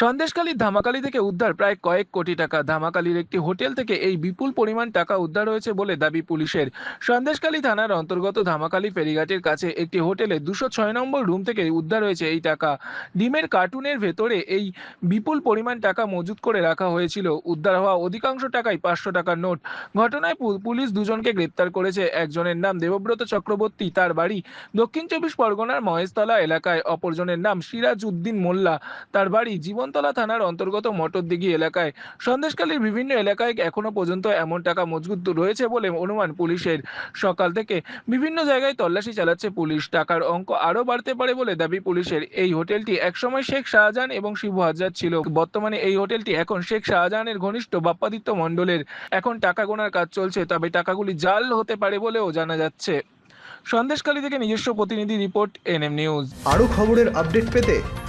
সন্দেশখালীর ধামাকালি থেকে উদ্ধার প্রায় কয়েক কোটি টাকা। ধামাকালির একটি হোটেল থেকে এই বিপুল পরিমাণ টাকা উদ্ধার হয়েছে বলে দাবি পুলিশের। সন্দেশখালী থানার অন্তর্গত ধামাকালি ফেরিঘাটের কাছে একটি হোটেলে দুশো ছয় নম্বর রুম থেকে উদ্ধার হয়েছে এই টাকা। ডিমের কার্টুনের ভেতরে এই বিপুল পরিমাণ টাকা মজুত করে রাখা হয়েছিল। উদ্ধার হওয়া অধিকাংশ টাকাই পাঁচশো টাকার নোট। ঘটনায় পুলিশ দুজনকে গ্রেপ্তার করেছে। একজনের নাম দেবব্রত চক্রবর্তী, তার বাড়ি দক্ষিণ চব্বিশ পরগনার মহেশতলা এলাকায়। অপরজনের নাম সিরাজ উদ্দিন মোল্লা, তার বাড়ি জীবনতলা থানার অন্তর্গত মটরদিঘি এলাকায়। সন্দেশকালীর বিভিন্ন এলাকায় এখনও পর্যন্ত এমন টাকা মজুদ রয়েছে বলে অনুমান পুলিশের। সকাল থেকে বিভিন্ন জায়গায় তল্লাশি চালাচ্ছে পুলিশ। টাকার অঙ্ক আরও বাড়তে পারে বলে দাবি পুলিশের। এই হোটেলটি একসময় শেখ শাহজাহান এবং শিবু হাজরার ছিল। বর্তমানে এই হোটেলটি এখন শেখ শাহজাহানের ঘনিষ্ঠ বাপ্পাদিত্য মণ্ডলের। এখন টাকা গোনার কাজ চলছে, তবে টাকাগুলি জাল হতে পারে বলেও জানা যাচ্ছে। সন্দেশখালী থেকে নিজস্ব প্রতিনিধি রিপোর্ট এনএম নিউজ। আরও খবরের আপডেট পেতে